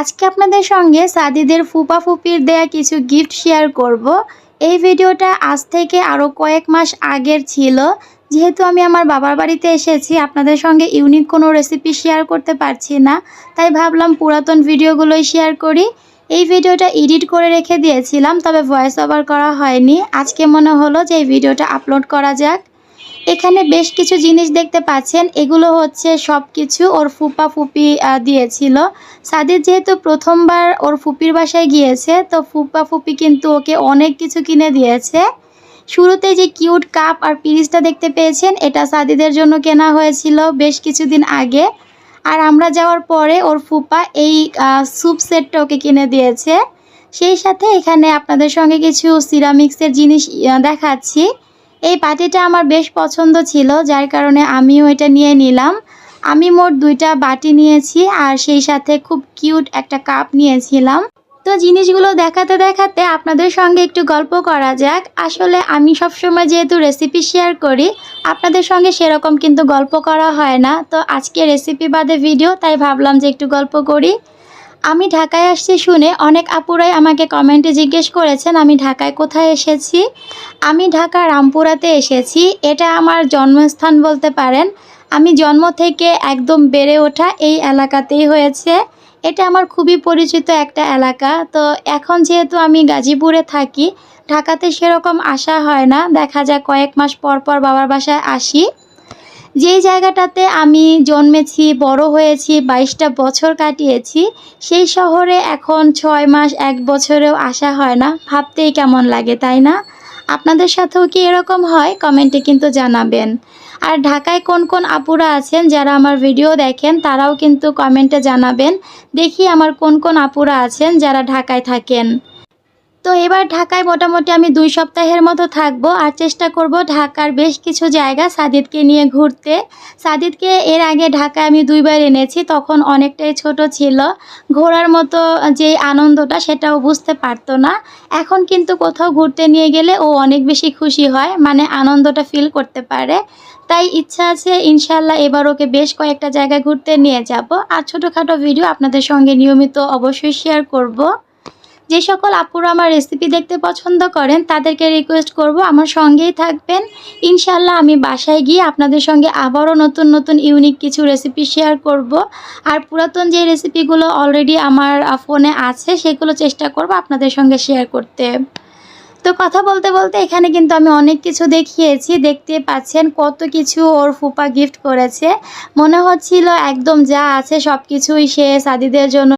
আজকে আপনাদের সঙ্গে সাদিদের ফুপা ফুপির দেয়া কিছু গিফট শেয়ার করব। এই ভিডিওটা আজ থেকে আরও কয়েক মাস আগের ছিল। যেহেতু আমি আমার বাবার বাড়িতে এসেছি, আপনাদের সঙ্গে ইউনিক কোনো রেসিপি শেয়ার করতে পারছি না, তাই ভাবলাম পুরাতন ভিডিওগুলোই শেয়ার করি। এই ভিডিওটা এডিট করে রেখে দিয়েছিলাম, তবে ভয়েস ওভার করা হয়নি। আজকে মনে হলো যে এই ভিডিওটা আপলোড করা যাক। এখানে বেশ কিছু জিনিস দেখতে পাচ্ছেন। এগুলো হচ্ছে সব কিছু ওর ফুপা ফুপি দিয়েছিল। সাদির যেহেতু প্রথমবার ওর ফুপির বাসায় গিয়েছে, তো ফুপা ফুপি কিন্তু ওকে অনেক কিছু কিনে দিয়েছে। শুরুতে যে কিউট কাপ আর পিরিজটা দেখতে পেয়েছেন, এটা সাদিদের জন্য কেনা হয়েছিল বেশ কিছুদিন আগে। আর আমরা যাওয়ার পরে ওর ফুপা এই স্যুপ সেটটা ওকে কিনে দিয়েছে। সেই সাথে এখানে আপনাদের সঙ্গে কিছু সিরামিক্সের জিনিস দেখাচ্ছি। এই বাটিটা আমার বেশ পছন্দ ছিল, যার কারণে আমিও এটা নিয়ে নিলাম। আমি মোট দুইটা বাটি নিয়েছি আর সেই সাথে খুব কিউট একটা কাপ নিয়েছিলাম। তো জিনিসগুলো দেখাতে দেখাতে আপনাদের সঙ্গে একটু গল্প করা যাক। আসলে আমি সবসময় যেহেতু রেসিপি শেয়ার করি, আপনাদের সঙ্গে সেরকম কিন্তু গল্প করা হয় না। তো আজকে রেসিপি বাদে ভিডিও, তাই ভাবলাম যে একটু গল্প করি। আমি ঢাকায় আসছি শুনে অনেক আপুরাই আমাকে কমেন্টে জিজ্ঞেস করেছেন, আমি ঢাকায় কোথায় এসেছি? আমি ঢাকা রামপুরাতে এসেছি, এটা আমার জন্মস্থান বলতে পারেন। আমি জন্ম থেকে একদম বেড়ে ওঠা এই এলাকাতেই হয়েছে। এটা আমার খুবই পরিচিত একটা এলাকা। তো এখন যেহেতু আমি গাজীপুরে থাকি, ঢাকাতে সেরকম আসা হয় না। দেখা যায় কয়েক মাস পর পর বাবার বাসায় আসি। যেই জায়গাটাতে আমি জন্মেছি, বড় হয়েছি, বাইশটা বছর কাটিয়েছি, সেই শহরে এখন ছয় মাস, এক বছরেও আসা হয় না। ভাবতেই কেমন লাগে, তাই না? আপনাদের সাথেও কি এরকম হয়? কমেন্টে কিন্তু জানাবেন। আর ঢাকায় কোন কোন আপুরা আছেন যারা আমার ভিডিও দেখেন, তারাও কিন্তু কমেন্টে জানাবেন। দেখি আমার কোন কোন আপুরা আছেন যারা ঢাকায় থাকেন। তো এবার ঢাকায় মোটামুটি আমি দুই সপ্তাহের মতো থাকব আর চেষ্টা করব ঢাকার বেশ কিছু জায়গা সাদিদকে নিয়ে ঘুরতে। সাদিদকে এর আগে ঢাকায় আমি দুইবার এনেছি, তখন অনেকটাই ছোট ছিল। ঘোরার মতো যে আনন্দটা সেটাও বুঝতে পারতো না। এখন কিন্তু কোথাও ঘুরতে নিয়ে গেলে ও অনেক বেশি খুশি হয় মানে আনন্দটা ফিল করতে পারে। তাই ইচ্ছা আছে ইনশাল্লাহ এবার ওকে বেশ কয়েকটা জায়গায় ঘুরতে নিয়ে যাব। আর ছোটোখাটো ভিডিও আপনাদের সঙ্গে নিয়মিত অবশ্যই শেয়ার করব। যে সকল আপুরা আমার রেসিপি দেখতে পছন্দ করেন, তাদেরকে রিকোয়েস্ট করব, আমার সঙ্গেই থাকবেন। ইনশাল্লাহ আমি বাসায় গিয়ে আপনাদের সঙ্গে আবারও নতুন নতুন ইউনিক কিছু রেসিপি শেয়ার করব। আর পুরাতন যে রেসিপিগুলো অলরেডি আমার ফোনে আছে, সেগুলো চেষ্টা করব আপনাদের সঙ্গে শেয়ার করতে। তো কথা বলতে বলতে এখানে কিন্তু আমি অনেক কিছু দেখিয়েছি। দেখতে পাচ্ছেন কত কিছু ওর ফুপা গিফট করেছে। মনে হচ্ছিল একদম যা আছে সব কিছুই সে সাদিদের জন্য